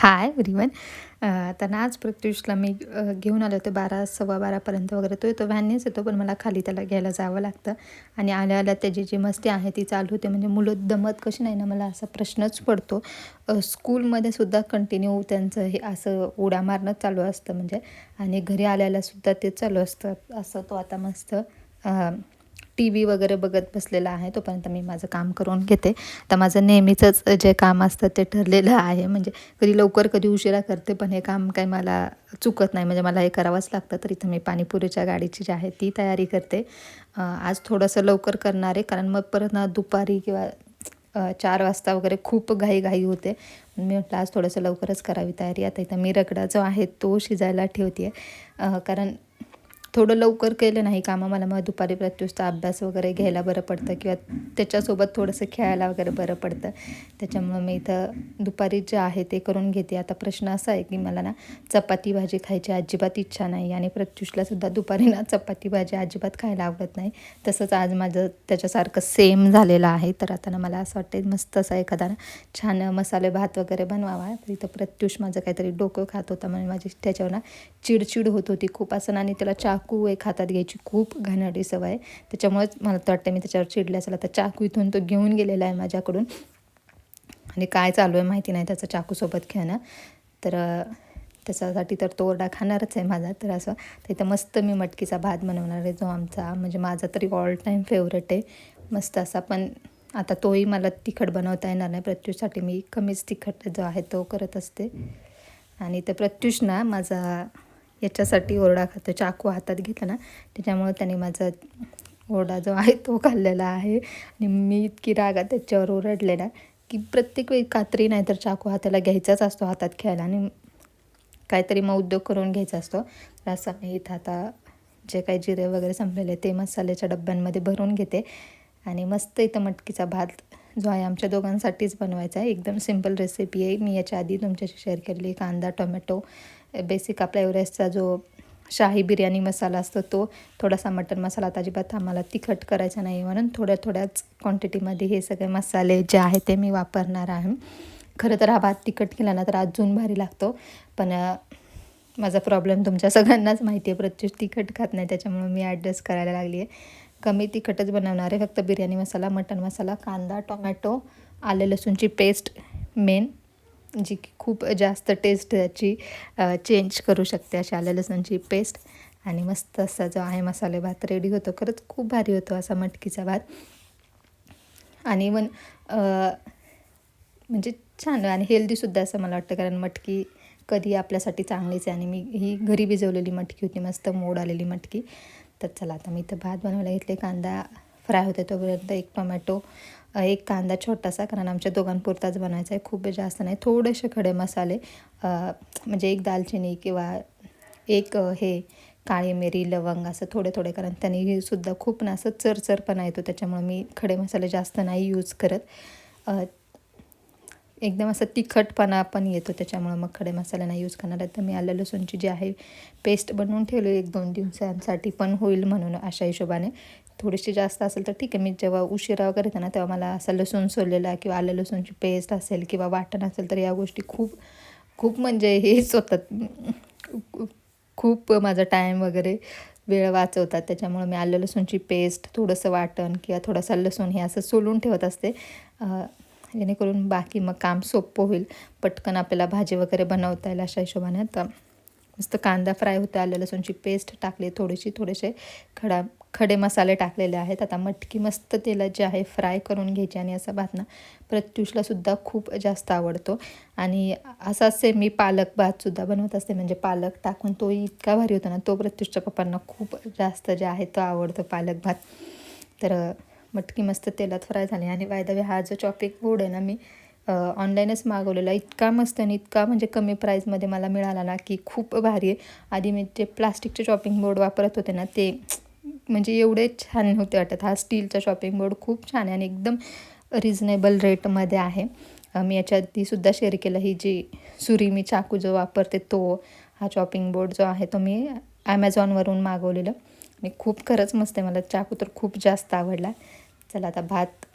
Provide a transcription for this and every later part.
Hi everyone तर आज प्रत्युषला मी घेऊन आले होते बारा सव्वा बारापर्यंत वगैरे. तो येतो व्हॅननेच येतो पण मला खाली त्याला घ्यायला जावं लागतं. आणि आल्या आल्या त्याची जी मस्ती आहे ती चालू होते. म्हणजे मुलं दमत कशी नाही ना मला असा प्रश्नच पडतो. स्कूलमध्ये सुद्धा कंटिन्यू त्यांचं हे असं उड्या मारणं चालू असतं म्हणजे. आणि घरी आल्याला सुद्धा ते चालू असतं. असं तो आता मस्त टी व्ही वगैरे बघत बसलेला आहे तोपर्यंत मी माझं काम करून घेते. तर माझं नेहमीचंच जे काम असतं ते ठरलेलं आहे. म्हणजे कधी लवकर कधी उशिरा करते पण हे काम काही मला चुकत नाही. म्हणजे मला हे करावंच लागतं. तर इथं मी पाणीपुरीच्या गाडीची जी आहे ती तयारी करते. आज थोडंसं लवकर करणार आहे कारण मग परत ना दुपारी किंवा चार वाजता वगैरे खूप घाई घाई होते. मी म्हटलं आज थोडंसं लवकरच करावी तयारी. आता इथं मी रगडा जो आहे तो शिजायला ठेवते आहे कारण थोडं लवकर केलं नाही कामं. मला मग दुपारी प्रत्युषचा अभ्यास वगैरे घ्यायला बरं पडतं किंवा त्याच्यासोबत थोडंसं खेळायला वगैरे बरं पडतं. त्याच्यामुळं मी इथं दुपारी जे आहे ते करून घेते. आता प्रश्न असा आहे की मला ना चपाती भाजी खायची अजिबात इच्छा नाही आणि प्रत्युषलासुद्धा दुपारी ना चपाती भाजी अजिबात खायला आवडत नाही. तसंच आज माझं त्याच्यासारखं सेम झालेलं आहे. तर आता ना मला असं वाटतं मस्त असा एखादा ना छान मसाले भात वगैरे बनवावा. तर इथं प्रत्युष माझं काहीतरी डोकं खात होता. म्हणजे माझी त्याच्यावर ना चिडचिड होत होती खूप असं आणि त्याला चाकू एक हातात घ्यायची खूप घाणेरडी सवय आहे. त्याच्यामुळेच मला तर वाटतं मी त्याच्यावर चिडले असेल. आता चाकू इथून तो घेऊन गेलेला आहे माझ्याकडून. आणि काय चालू आहे माहिती नाही त्याचं चाकूसोबत खेळणं तर त्याच्यासाठी तर तो ओरडा खाणारच आहे माझा. तर असं तर इथं मस्त मी मटकीचा भात बनवणार आहे. जो आमचा म्हणजे माझा तरी ऑल टाईम फेवरेट आहे. मस्त असा पण आता तोही मला तिखट बनवता येणार नाही. प्रत्युषसाठी मी कमीच तिखट जो आहे तो करत असते. आणि तर प्रत्युष ना माझा याच्यासाठी ओरडा खातो. चाकू हातात घेतला ना त्याच्यामुळे त्याने माझा ओरडा जो आहे तो खाल्लेला आहे. आणि मी इतकी रागात त्याच्यावर ओरडले ना की प्रत्येक वेळी कात्री नाही तर चाकू हाताला घ्यायचाच असतो हातात खेळायला. आणि काहीतरी मग उद्योग करून घ्यायचा असतो. तर असं मी इथं आता जे काही जिरे वगैरे संपलेले ते मसाल्याच्या डब्यांमध्ये भरून घेते. आणि मस्त इथं मटकीचा भात जो आहे आमच्या दोघांसाठीच बनवायचा आहे. एकदम सिंपल रेसिपी आहे. मी याच्या आधी तुमच्याशी शेअर केलेली कांदा टोमॅटो बेसिक आपला एव्हरेस्टचा जो शाही बिर्याणी मसाला असतो तो थोडासा मटन मसाला आता अजिबात आम्हाला तिखट करायचा नाही म्हणून थोड्या थोड्याच क्वांटिटीमध्ये हे सगळे मसाले जे आहे ते मी वापरणार आहे. खरं तर हा भात तिखट केला ना तर अजून भारी लागतो. पण माझा प्रॉब्लेम तुमच्या सगळ्यांनाच माहिती आहे प्रत्युष तिखट खात नाही त्याच्यामुळे मी ॲडजस्ट करायला लागली आहे कमी तिखटच बनवणार आहे फक्त बिर्याणी मसाला मटन मसाला कांदा टोमॅटो आले लसूणची पेस्ट मेन जी की खूप जास्त टेस्ट त्याची चेंज करू शकते अशी आल्या लसूणची पेस्ट आणि मस्त असा जो आहे मसाले भात रेडी होतो. खरंच खूप भारी होतो असा मटकीचा भात. आणि इवन म्हणजे छान आणि हेल्दीसुद्धा असं मला वाटतं. कारण मटकी कधी आपल्यासाठी चांगलीच आहे. आणि मी ही घरी भिजवलेली मटकी होती. मस्त मोड आलेली मटकी. तर चला आता मी इथं भात बनवायला घेतले. कांदा फ्राय होते तोपर्यंत एक टोमॅटो एक कांदा छोटासा कारण आमच्या दोघांपुरताच बनायचा आहे खूप जास्त नाही. थोडेसे खडे मसाले म्हणजे एक दालचिनी किंवा एक हे काळी मिरी लवंग असं थोडे थोडे कारण त्यांनी सुद्धा खूप ना असं चरचरपणा येतो त्याच्यामुळे मी खडे मसाले जास्त नाही यूज करत. एकदम असं तिखटपणा पण येतो त्याच्यामुळं मग खडे मसाले नाही यूज करणार. आहे तर मी आलं लसूणची जी आहे पेस्ट बनवून ठेवली एक दोन दिवसांसाठी पण होईल म्हणून अशा हिशोबाने. थोडीशी जास्त असेल तर ठीक आहे. मी जेव्हा उशिरा वगैरे येते ना तेव्हा मला असं लसूण सोललेला किंवा आलं लसूणची पेस्ट असेल किंवा वाटण असेल तर या गोष्टी खूप खूप म्हणजे हेच होतात. खूप माझा टाईम वगैरे वेळ वाचवतात. त्याच्यामुळं मी आलं लसूणची पेस्ट थोडंसं वाटण किंवा थोडासा लसूण हे असं सोलून ठेवत असते. जेणेकरून बाकी मग काम सोपं होईल. पटकन आपल्याला भाजी वगैरे बनवता येईल अशा हिशोबाने. तर मस्त कांदा फ्राय होता आलं लसूणची पेस्ट टाकली थोडीशी थोडेसे खडा खडे मसाले टाकलेले आहेत. आता मटकी मस्त तेलात जे आहे फ्राय करून घ्यायची आणि असा भात ना प्रत्युषलासुद्धा खूप जास्त आवडतो. आणि असाच सेम मी पालक भातसुद्धा बनवत असते म्हणजे पालक टाकून तोही इतका भारी होतो ना तो प्रत्युषच्या पप्पांना खूप जास्त जे आहे तो आवडतो पालक भात. तर मटकी मस्त तेलात फ्राय झाली आणि वायदावे हा जो चॉपिंग बोर्ड आहे ना मी ऑनलाईनच मागवलेला. इतका मस्त आणि इतका म्हणजे कमी प्राईजमध्ये मला मिळाला ना की खूप भारी आहे. आधी मी जे प्लास्टिकचे चॉपिंग बोर्ड वापरत होते ना ते म्हणजे एवढे छान होते वाटत. हा स्टीलचा शॉपिंग बोर्ड खूप छान आहे आणि एकदम रिझनेबल रेटमध्ये आहे. मी याच्या आधीसुद्धा शेअर केलं. ही जी सुरी मी चाकू जो वापरते तो हा चॉपिंग बोर्ड जो आहे तो मी ॲमेझॉनवरून मागवलेलं. आणि खूप खरंच मस्त आहे. मला चाकू तर खूप जास्त आवडला. चला आता भात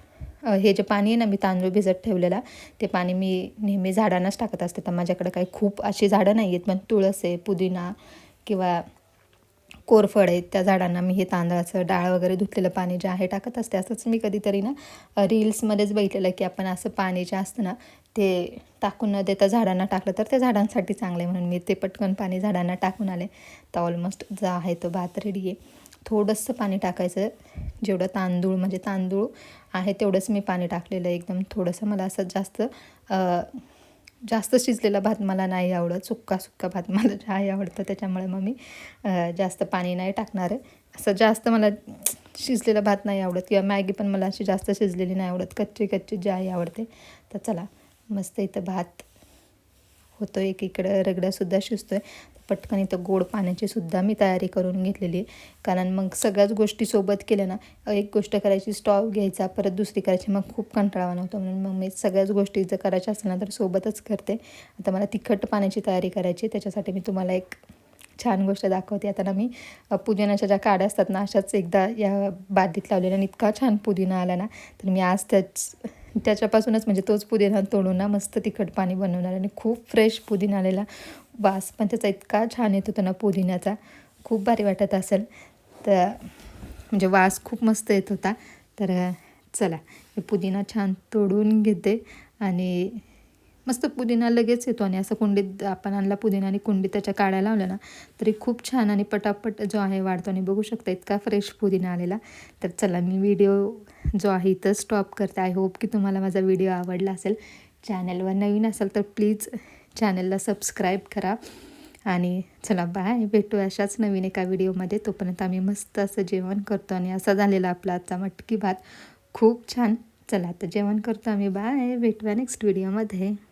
हे जे पाणी आहे ना मी तांदूळ भिजत ठेवलेला ते पाणी मी नेहमी झाडांनाच टाकत असते. तर माझ्याकडे काही खूप अशी झाडं नाही आहेत पण तुळस आहे पुदिना किंवा कोरफड आहेत त्या झाडांना मी हे तांदळाचं डाळ वगैरे धुतलेलं पाणी जे आहे टाकत असते असंच मी कधीतरी ना रील्समध्येच बघितलेलं की आपण असं पाणी जे असतं ना ते टाकून न देता झाडांना टाकलं तर त्या झाडांसाठी चांगलं आहे म्हणून मी ते पटकन पाणी झाडांना टाकून आले. तर ऑलमोस्ट जो आहे तो भात रेडी आहे. थोडंसं पाणी टाकायचं जेवढं तांदूळ म्हणजे तांदूळ आहे तेवढंच मी पाणी टाकलेलं आहे. एकदम थोडंसं मला असं जास्त जास्त शिजलेला भात मला नाही आवडत. सुक्का सुक्का भात मला नाही आवडतं. त्याच्यामुळे मग मी जास्त पाणी नाही टाकणार आहे. असं जास्त मला शिजलेला भात नाही आवडत किंवा मॅगी पण मला अशी जास्त शिजलेली नाही आवडत. कच्ची कच्ची जी आई आवडते. तर चला मस्त इथं भात होतो एकीकडं रगडासुद्धा शिजतो आहे पटकन इथं गोड पाण्याची सुद्धा मी तयारी करून घेतलेली आहे. कारण मग सगळ्याच गोष्टी सोबत केल्या ना एक गोष्ट करायची स्टॉव घ्यायचा परत दुसरी करायची मग खूप कंटाळा नव्हतं म्हणून मग मी सगळ्याच गोष्टी जर करायच्या असेल ना तर सोबतच करते. आता मला तिखट पाण्याची तयारी करायची त्याच्यासाठी मी तुम्हाला एक छान गोष्ट दाखवते. आता ना मी पुदिन्याच्या ज्या काड्या असतात ना अशाच एकदा या बादलीत लावलेल्या आणि इतका छान पुदिना आला ना तर मी आज त्याच त्याच्यापासूनच म्हणजे तोच पुदिना तोडून ना मस्त तिखट पाणी बनवणार आणि खूप फ्रेश पुदिना आलेला. वास पण त्याचा इतका छान येत होता ना पुदिन्याचा. खूप भारी वाटत असेल. तर म्हणजे वास खूप मस्त येत होता. तर चला हे पुदिना छान तोडून घेते आणि मस्त पुदिना लगेच येतो आणि असं कुंडीत आपण आणला पुदिना आणि कुंडीत त्याच्या काड्या लावल्या ना तरी खूप छान आणि पटापट जो आहे वाढतो. आणि बघू शकता इतका फ्रेश पुदिना आलेला. तर चला मी व्हिडिओ जो आहे इथं स्टॉप करते. आय होप की तुम्हाला माझा व्हिडिओ आवडला असेल. चॅनलवर नवीन असेल तर प्लीज चॅनलला सबस्क्राईब करा. आणि चला बाय. भेटू अशाच नवीन एका व्हिडिओमध्ये. तोपर्यंत आम्ही मस्त असं जेवण करतो आणि असा झालेला आपला आजचा मटकी भात. खूप छान. चला आता जेवण करतो आम्ही. बाय. भेटूया नेक्स्ट व्हिडिओमध्ये